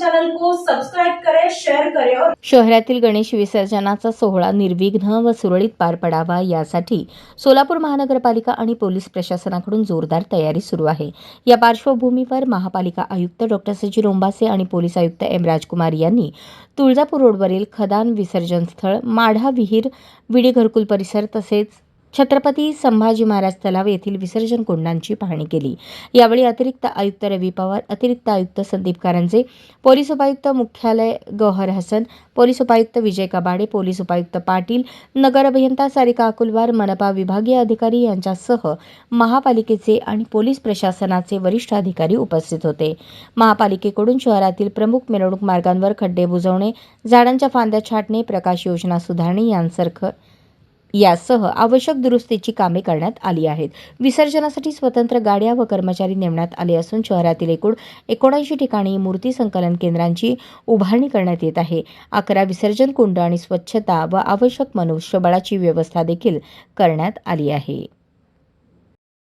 Channel को subscribe करें share करें और शहरातील गणेश विसर्जनाचा सोहळा निर्विघ्न व सुरळीत पार पडावा यासाठी सोलापूर महानगरपालिका आणि पोलीस प्रशासनाकडून जोरदार तयारी सुरू आहे. या पार्श्वभूमीवर महापालिका आयुक्त डॉक्टर सजी रोंबासे आणि पोलीस आयुक्त एम. राजकुमार यांनी तुळजापूर रोडवरील खदान विसर्जन स्थळ माढा विहीर विडी घरकुल परिसर तसेच छत्रपती संभाजी महाराज तलाव येथील विसर्जन कुंडांची पाहणी केली. यावेळी अतिरिक्त आयुक्त रवी पवार अतिरिक्त आयुक्त संदीप कारंजे पोलीस उपायुक्त मुख्यालय गौहर हसन पोलीस उपायुक्त विजय कबाडे पोलीस उपायुक्त पाटील नगर अभियंता सारिका अकुलवार मनपा विभागीय अधिकारी यांच्यासह महापालिकेचे आणि पोलीस प्रशासनाचे वरिष्ठ अधिकारी उपस्थित होते. महापालिकेकडून शहरातील प्रमुख मिरवणूक मार्गांवर खड्डे बुजवणे झाडांच्या फांद्या छाटणे प्रकाश योजना सुधारणे यांसारखं यासह आवश्यक दुरुस्तीची कामे करण्यात आली आहेत. विसर्जनासाठी स्वतंत्र गाड्या व कर्मचारी नेमण्यात आले असून शहरातील एकूण एकोणऐंशी ठिकाणी मूर्ती संकलन केंद्रांची उभारणी करण्यात येत आहे. अकरा विसर्जन कुंड आणि स्वच्छता व आवश्यक मनुष्यबळाची व्यवस्था देखील करण्यात आली आहे.